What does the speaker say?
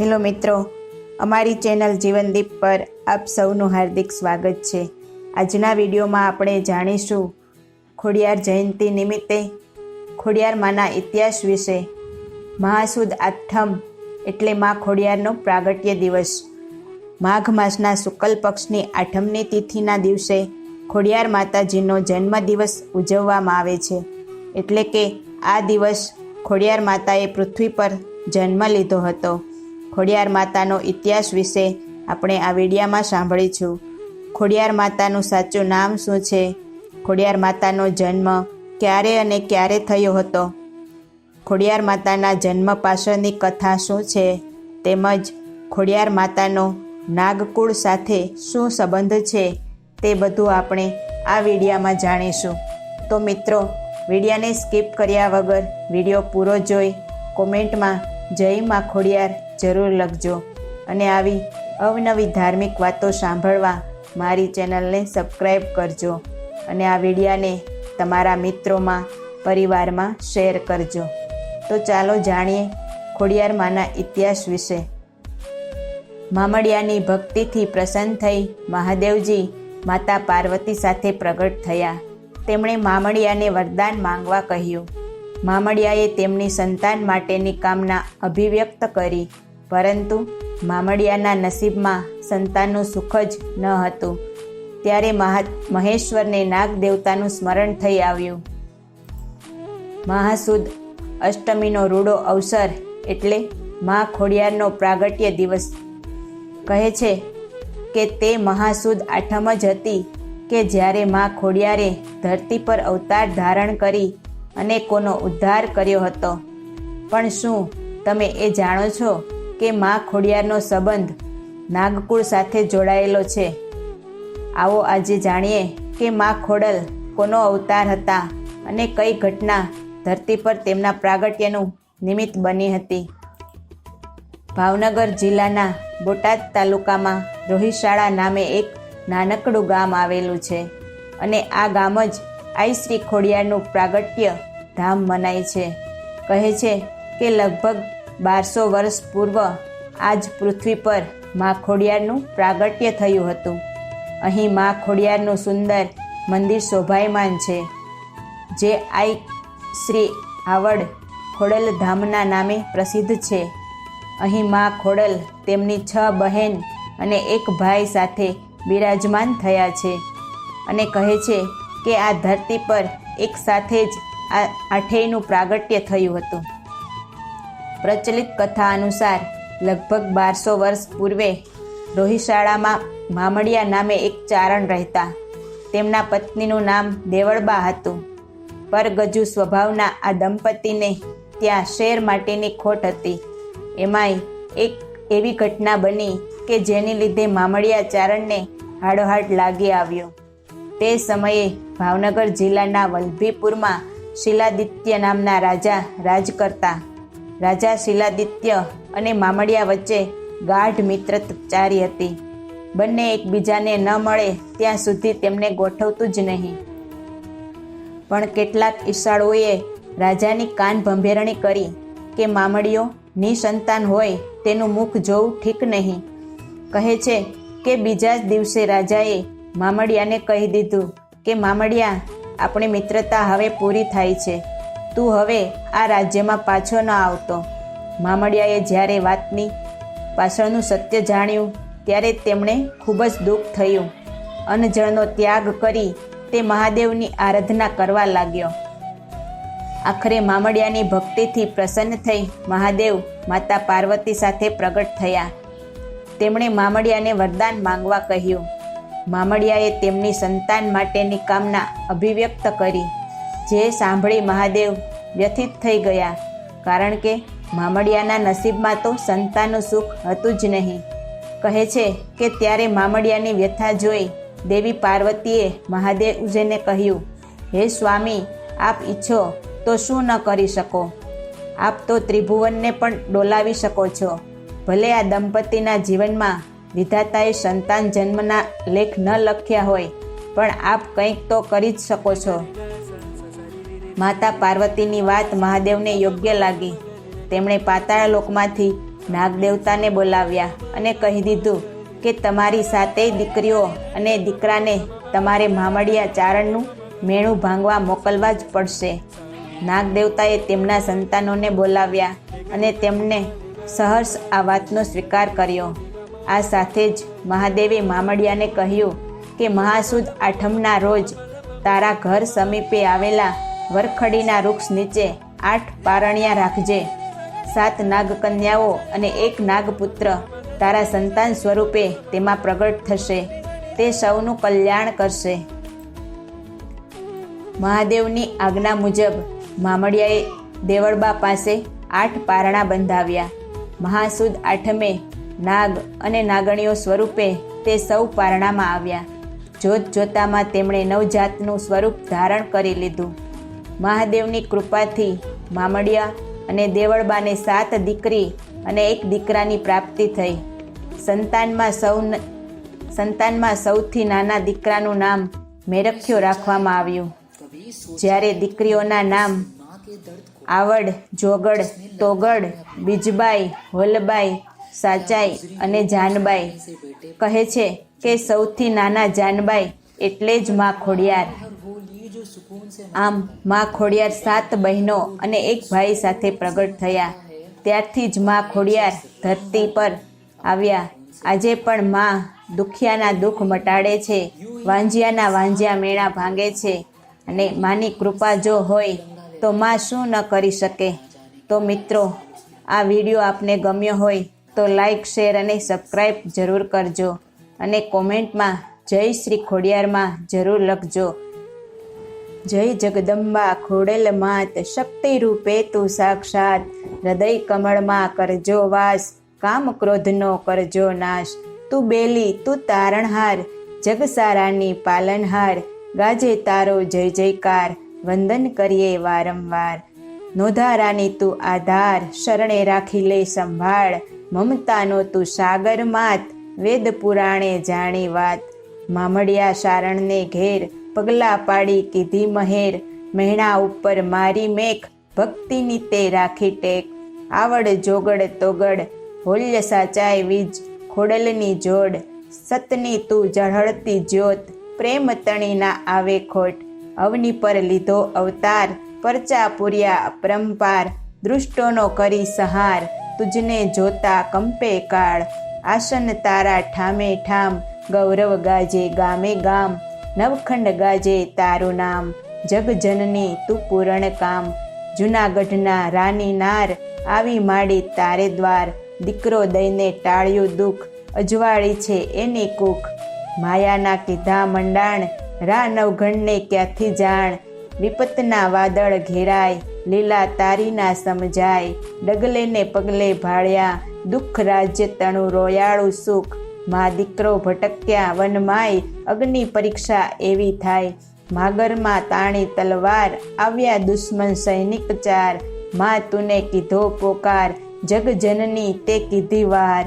Hello મિત્રો, અમારી channel જીવનદીપ પર આપ સૌનું હાર્દિક સ્વાગત છે. આજના વિડીયોમાં આપણે જાણીશું ખોડિયાર જયંતિ નિમિત્તે ખોડિયાર માના ઇતિહાસ વિશે. મહાસુદ આઠમ એટલે મા ખોડિયારનો પ્રાગટ્ય દિવસ. માઘ માસના શુક્લ પક્ષની આઠમની તિથિના દિવસે ખોડિયાર માતાજીનો જન્મદિવસ ઉજવવામાં આવે છે. એટલે કે આ દિવસ ખોડિયાર માતાએ પૃથ્વી પર જન્મ લીધો હતો. ખોડિયાર માતાનો ઇતિહાસ વિશે આપણે આ વિડીયામાં સાંભળીશું. ખોડિયાર માતાનું સાચું નામ શું છે? ખોડિયાર માતાનો જન્મ ક્યારે અને ક્યારે થયો હતો? ખોડિયાર માતાના જન્મ પાછળની કથા શું છે? તેમજ ખોડિયાર માતાનો નાગકુળ સાથે શું સંબંધ છે? તે બધું આપણે આ વિડીયામાં જાણીશું. તો મિત્રો, વિડીયાને સ્કીપ કર્યા વગર વીડિયો પૂરો જોઈ કોમેન્ટમાં જય માં ખોડિયાર. જરૂર લખજો. અને આવી અવનવી ધાર્મિક વાતો સાંભળવા મારી ચેનલને સબસ્ક્રાઈબ કરજો. અને આ વિડીયાને તમારા મિત્રોમાં, પરિવારમાં શેર કરજો. તો ચાલો જાણીએ ખોડિયારમાંના ઇતિહાસ વિશે. મામડિયાની ભક્તિથી પ્રસન્ન થઈ મહાદેવજી માતા પાર્વતી સાથે પ્રગટ થયા. તેમણે મામડિયાને વરદાન માંગવા કહ્યું. મામડિયાએ તેમની સંતાન માટેની કામના અભિવ્યક્ત કરી. પરંતુ મામડિયાના નસીબમાં સંતાનનું સુખ જ ન હતું. ત્યારે મહા, મહેશ્વરને નાગ દેવતાનું સ્મરણ થઈ આવ્યું. મહાસુદ અષ્ટમીનો રૂડો અવસર એટલે મા ખોડિયારનો પ્રાગટ્ય દિવસ. કહે છે કે તે મહાસુદ આઠમ જ હતી કે જ્યારે મા ખોડિયારે ધરતી પર અવતાર ધારણ કરી અનેકોનો ઉદ્ધાર કર્યો હતો. પણ શું તમે એ જાણો છો? કે મા ખોડિયારનો સંબંધ નાગકુળ સાથે જોડાયેલો છે. આવો આજે જાણીએ કે મા ખોડલ કોનો અવતાર હતા અને કઈ ઘટના ધરતી પર તેમના પ્રાગટ્યનું નિમિત્ત બની હતી. ભાવનગર જિલ્લાના બોટાદ તાલુકામાં રોહિશાળા નામે એક નાનકડું ગામ આવેલું છે અને આ ગામ જ આઈ શ્રી ખોડિયારનું પ્રાગટ્ય ધામ મનાય છે. કહે છે કે લગભગ બારસો વર્ષ પૂર્વ આજ પૃથ્વી પર મા ખોડિયારનું પ્રાગટ્ય થયું હતું. અહીં મા ખોડિયારનું સુંદર મંદિર શોભાયમાન છે, જે આઈ શ્રી આવડ ખોડલ ધામના નામે પ્રસિદ્ધ છે. અહીં મા ખોડલ તેમની છ બહેન અને એક ભાઈ સાથે બિરાજમાન થયા છે અને કહે છે કે આ ધરતી પર એક સાથે જ આ આઠેયનું પ્રાગટ્ય થયું હતું. પ્રચલિત કથા અનુસાર લગભગ બારસો વર્ષ પૂર્વે રોહિશાળામાં મામડિયા નામે એક ચારણ રહેતા. તેમના પત્નીનું નામ દેવળબા હતું. પરગજુ સ્વભાવના આ દંપતીને ત્યાં શેર માટેની ખોટ હતી. એમાંય એક એવી ઘટના બની કે જેની લીધે મામડિયા ચારણને હાડોહાડ લાગી આવ્યો. તે સમયે ભાવનગર જિલ્લાના વલભીપુરમાં શિલાદિત્ય નામના રાજા રાજ કરતા. રાજા શિલાદિત્ય અને મામડિયા વચ્ચે ગાઢ મિત્રતા ચારી હતી. બંને એકબીજાને ન મળે ત્યાં સુધી તેમને ગોઠવતું જ નહીં. પણ કેટલાક ઈશાળોએ રાજાની કાન ભંભેરણી કરી કે મામડીઓ નિસંતાન હોય તેનું મુખ જોવું ઠીક નહીં. કહે છે કે બીજા જ દિવસે રાજાએ મામડિયાને કહી દીધું કે, મામડિયા, આપણી મિત્રતા હવે પૂરી થાય છે. તું હવે આ રાજ્યમાં પાછો ન આવતો. મામડિયાએ જ્યારે વાતની પાછળનું સત્ય જાણ્યું, ત્યારે તેમણે ખૂબ જ દુઃખ થયું. અનજળનો ત્યાગ કરી તે મહાદેવની આરાધના કરવા લાગ્યો. આખરે મામડિયાની ભક્તિથી પ્રસન્ન થઈ મહાદેવ માતા પાર્વતી સાથે પ્રગટ થયા. તેમણે મામડિયાને વરદાન માંગવા કહ્યું. મામડિયાએ તેમની સંતાન માટેની કામના અભિવ્યક્ત કરી. જે સાંભળી મહાદેવ વ્યથિત થઈ ગયા. કારણ કે મામડિયાના નસીબમાં તો સંતાનનું સુખ હતું જ નહીં. કહે છે કે ત્યારે મામડિયાની વ્યથા જોઈ દેવી પાર્વતીએ મહાદેવજીને કહ્યું, હે સ્વામી, આપ ઈચ્છો તો શું ન કરી શકો? આપ તો ત્રિભુવનને પણ ડોલાવી શકો છો. ભલે આ દંપતીના જીવનમાં વિધાતાએ સંતાન જન્મના લેખ ન લખ્યા હોય, પણ આપ કંઈક તો કરી જ શકો છો. માતા પાર્વતીની વાત મહાદેવને યોગ્ય લાગી. તેમણે પાતાળ લોકમાંથી નાગદેવતાને બોલાવ્યા અને કહી દીધું કે તમારી સાતેય દીકરીઓ અને દીકરાને તમારે મામડિયા ચારણનું મેણું ભાંગવા મોકલવા જ પડશે. નાગદેવતાએ તેમના સંતાનોને બોલાવ્યા અને તેમને સહર્ષ આ વાતનો સ્વીકાર કર્યો. આ સાથે જ મહાદેવે મામડિયાને કહ્યું કે મહાસુદ આઠમના રોજ તારા ઘર સમીપે આવેલા વરખડીના વૃક્ષ નીચે આઠ પારણિયા રાખજે. સાત નાગકન્યાઓ અને એક નાગપુત્ર તારા સંતાન સ્વરૂપે તેમાં પ્રગટ થશે. તે સૌનું કલ્યાણ કરશે. મહાદેવની આજ્ઞા મુજબ મામડિયાએ દેવળબા પાસે આઠ પારણા બંધાવ્યા. મહાસુદ આઠમે નાગ અને નાગણીઓ સ્વરૂપે તે સૌ પારણામાં આવ્યા. જોત જોતામાં તેમણે નવજાતનું સ્વરૂપ ધારણ કરી લીધું. મહાદેવની કૃપાથી મામડિયા અને દેવળબાને સાત દીકરી અને એક દીકરાની પ્રાપ્તિ થઈ. સંતાનમાં સૌ સંતાનમાં સૌથી નાના દીકરાનું નામ મેરખ્યો રાખવામાં આવ્યું. જ્યારે દીકરીઓના નામ આવડ, જોગડ, તોગડ, બીજબાઈ હોલબાઈ સાચાઈ અને જાનબાઈ કહે છે કે સૌથી નાના જાનબાઈ એટલે જ માં ખોડિયાર. આમ મા ખોડિયાર સાત બહેનો અને એક ભાઈ સાથે પ્રગટ થયા. ત્યારથી જ મા ખોડિયાર ધરતી પર આવ્યા. આજે પણ મા દુખિયાના દુઃખ મટાડે છે, વાંજિયાના વાંજિયા મેળા ભાંગે છે અને માની કૃપા જો હોય તો મા શું ન કરી શકે? તો મિત્રો, આ વીડિયો આપને ગમ્યો હોય તો લાઈક, શેર અને સબસ્ક્રાઈબ જરૂર કરજો અને કોમેન્ટમાં જય શ્રી ખોડિયારમાં જરૂર લખજો. જય જગદંબા ખોડેલ માત શક્તિ રૂપે તું સાક્ષાત. હૃદય કમળમાં કરજો વાસ, કામ ક્રોધનો કરજો નાશ. તું બેલી, તું તારણહાર જગસારાની પાલનહાર. ગાજે તારો જય જયકાર, વંદન કરીએ વારંવાર. નોધારાની તું આધાર, શરણે રાખી લે સંભાળ. મમતાનો તું સાગર માત, વેદ પુરાણે જાણી વાત. મામડિયા શારણને ઘેર પગલા પાડી કીધી મહેર. મહેણા ઉપર મારી મેઘ, ભક્તિની તે રાખી ટેક. આવડ જોગડ તોગડ, હોલ્ય સાચાય વીજ, ખોડલની જોડ. સતની તું ઝળહળતી જ્યોત, પ્રેમ તણીના આવે ખોટ. અવની પર લીધો અવતાર, પરચા પૂર્યા અપરંપાર. દૃષ્ટોનો કરી સહાર, તુજને જોતા કંપે કાળ. આસન તારા ઠામે ઠામ, ગૌરવ ગાજે ગામે ગામ. નવખંડ ગાજે તારું નામ. જગજનની તું પૂરણ કામ. જૂનાગઢના રાની નાર, આવી માડી તારે દ્વાર. દીકરો દઈને ટાળ્યું દુઃખ, અજવાળી છે એની કુખ. માયાના કીધા મંડાણ, રા નવઘણને ક્યાંથી જાણ? વિપતના વાદળ ઘેરાય, લીલા તારીના સમજાય. ડગલે ને પગલે ભાળ્યા, દુઃખ રાજ્ય તણું રોયાળું સુખ. મા દીકરો ભટક્યા વનમાય અગ્નિ પરીક્ષા એવી થાય. માગરમાં તાણી તલવાર, આવ્યા દુશ્મન સૈનિક ચાર. મા તુને કીધો પોકાર જગજનની તે કીધી વાર.